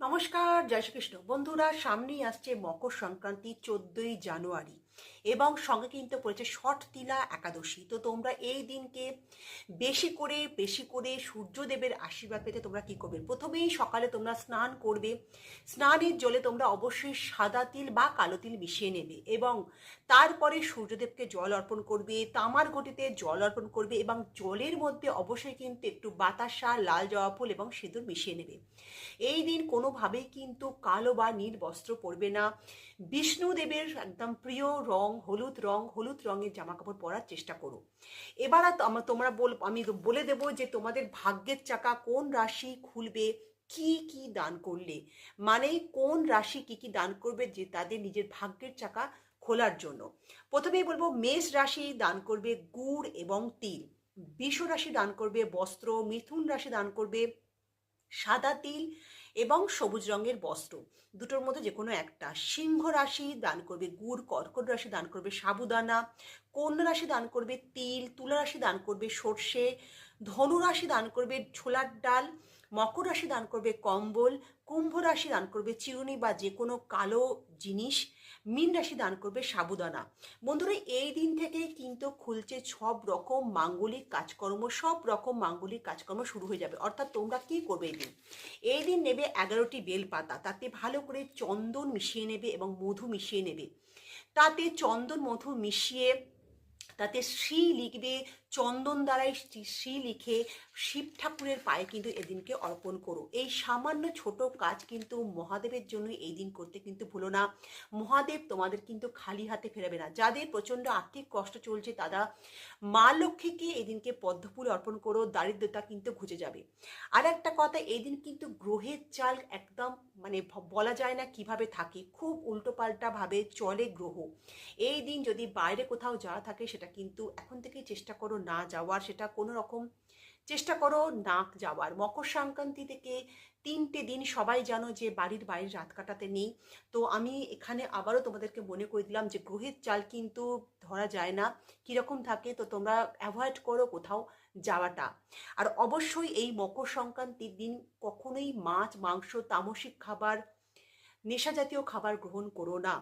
নমস্কার জয় শ্রীকৃষ্ণ। বন্ধুরা সামনেই আসছে মকর সংক্রান্তি চোদ্দই জানুয়ারি। এবং সঙ্গে কিন্তু পড়েছে ষট তিলা একাদশী। তো তোমরা এই দিনকে বেশি করে বেশি করে সূর্যদেবের আশীর্বাদ পেতে তোমরা কি করবে? প্রথমেই সকালে তোমরা স্নান করবে। স্নানের জলে তোমরা অবশ্যই সাদা তিল বা কালো তিল মিশিয়ে নেবে এবং তারপরে সূর্যদেবকে জল অর্পণ করবে, তামার ঘটিতে জল অর্পণ করবে এবং জলের মধ্যে অবশ্যই কিন্তু একটু বাতাসা, লাল জবা ফুল এবং সিঁদুর মিশিয়ে নেবে। এই দিন কোনোভাবেই কিন্তু কালো বা নীল বস্ত্র পরবে না। বিষ্ণুদেবের একদম প্রিয় রং, হলুদ রং, হলুদ রঙের জামা কাপড় পরার চেষ্টা করো। এবার তোমরা- বল, আমি বলে দেব যে তোমাদের ভাগ্যের চাকা কোন রাশি খুলবে, কি কি দান করলে? মানে কোন রাশি কি কি দান করবে যে তাদের নিজের ভাগ্যের চাকা খোলার জন্য? প্রথমেই বলব, মেষ রাশি দান করবে গুড় এবং তিল। বিষ রাশি দান করবে বস্ত্র, মিথুন রাশি দান করবে সাদা তিল। এবং সবুজ রঙের বস্ত্র। দুটোর মধ্যে যে কোনো একটা। সিংহ রাশি দান করবে গুড়, কর্কট রাশি দান করবে সাবুদানা, কন্যা রাশি দান করবে তিল, তুলা রাশি দান করবে সর্ষে, ধনু রাশি দান করবে ছোলার ডাল মকর রাশি দান করবে কম্বল, কুম্ভ রাশি দান করবে চিরুনি বা যে কোনো কালো জিনিস। মীন রাশি দান করবে সাবুদানা। বন্ধুরা, এই দিন থেকে কিন্তু খুলছে সব রকম মাঙ্গলিক কাজকর্ম, সব রকম মাঙ্গলিক কাজকর্ম শুরু হয়ে যাবে। অর্থাৎ তোমরা কি করবে এই দিন? এই দিন নেবে এগারোটি বেলপাতা। তাতে ভালো করে চন্দন মিশিয়ে নেবে এবং মধু মিশিয়ে নেবে। তাতে চন্দন, মধু মিশিয়ে তাতে শ্রী লিখবে চন্দন দ্বারাই শ্রী- লিখে শিব ঠাকুরের পায়ে কিন্তু এদিনকে অর্পণ করো। এই সামান্য ছোট কাজ কিন্তু মহাদেবের জন্য এই দিন করতে কিন্তু ভুলো না। মহাদেব তোমাদের কিন্তু খালি হাতে ফেরাবে না। যাদের প্রচণ্ড আর্থিক কষ্ট চলছে তারা মা লক্ষ্মীকে এদিনকে পদ্মফুল অর্পণ করো, দারিদ্রতা কিন্তু ঘুচে যাবে। আর একটা কথা এই দিন কিন্তু গ্রহের চাল একদম মানে বলা যায় না কীভাবে থাকে। খুব উল্টোপাল্টা ভাবে চলে গ্রহ। এই দিন যদি বাইরে কোথাও যাওয়া থাকে সেটা কিন্তু এখন থেকেই চেষ্টা করো না যাওয়ার, সেটা কোনো রকম চেষ্টা করো না যাওয়ার। মকর সংক্রান্তি থেকে তিনটে দিন সবাই জানো যে বাড়ির বাইরে রাত কাটাতে নেই। তো আমি এখানে আবারও তোমাদেরকে মনে করে দিলাম যে গ্রহের চাল কিন্তু ধরা যায় না, কীরকম থাকে তো তোমরা অ্যাভয়েড করো কোথাও যাওয়াটা। আর অবশ্যই এই মকর সংক্রান্তির দিন কখনোই মাছ, মাংস, তামসিক খাবার নেশা জাতীয় খাবার গ্রহণ করো না।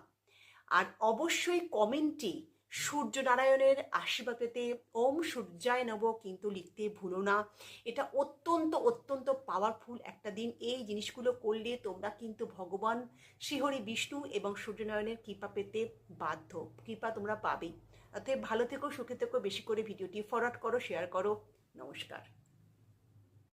আর অবশ্যই কমেন্টে সূর্যনারায়ণের আশীর্বাদ পেতে ওম সূর্যায় নব কিন্তু লিখতে ভুলো না। এটা অত্যন্ত অত্যন্ত পাওয়ারফুল একটা দিন। এই জিনিসগুলো করলে তোমরা কিন্তু ভগবান শ্রীহরি বিষ্ণু এবং সূর্যনারায়ণের কৃপা পেতে বাধ্য। কৃপা তোমরা পাবেই। অতএব ভালো থেকো, সুখে থেকো, বেশি করে ভিডিওটি ফরওয়ার্ড করো শেয়ার করো। নমস্কার।